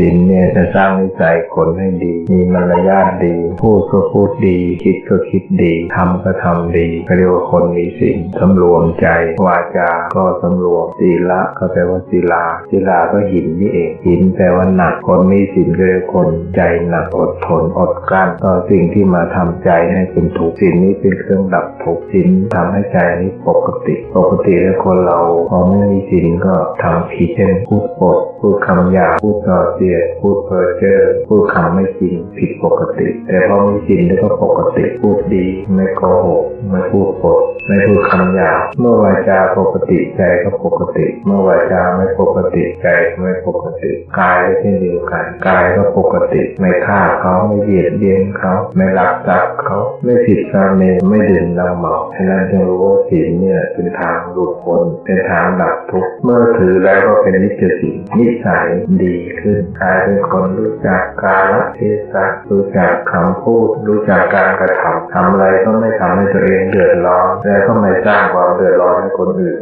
ศีลเนี่ยจะสร้างนิสัยคนให้ดี มีมารยาทดี พูดก็พูดดี คิดก็คิดดี ทำก็ทำดีก็เรียกว่าคนมีศีลสำรวมใจ วาจา ก็สำรวมศีละก็แปลว่าศิลาศิลาก็หินนี่เอง หินแปลว่าหนัก คนมีศีลก็เรียกคนใจหนักอดทนอดกลั้นต่อสิ่งที่มาทำใจให้เป็นทุกข์ศีลนี้เป็นเครื่องดับทุกข์ศีลทำให้ใจนี้ปกติ ปกติแล้วคนเราพอไม่มีศีลก็ทำผิดเช่นพูดปดพูดคำหยาพูดส่อเสียพูดเพ้อเจ้อพูดคำไม่จริงผิดปกติ แต่พอมีศีลแล้วก็ปกติพูดดี ไม่โกหกไม่พูดปด ไม่พูดคำหยาบเมื่อวาจาปกติใจก็ปกติ เมื่อวาจาไม่ปกติใจก็ไม่ปกติ กายก็เช่นเดียวกันกายก็ปกติไม่ฆ่าเขาไม่เบียดเบียนเขาไม่ลักทรัพย์เขาไม่ผิดกาเมไม่ดื่มเหล้าเมาฉะนั้นจึงรู้ว่าศีลเนี่ยเป็นทางหลุดพ้นเป็นทางดับทุกข์เมื่อถือแล้วก็เป็นนิจศีลนิสัยดีขึ้นกลายเป็นคนรู้จักกาลเทศะรู้จักคำพูด รู้จักการกระทำทำอะไรก็ไม่ทำ ตัวเองเดือดร้อนและก็ไม่สร้างความเดือดร้อนให้คนอื่น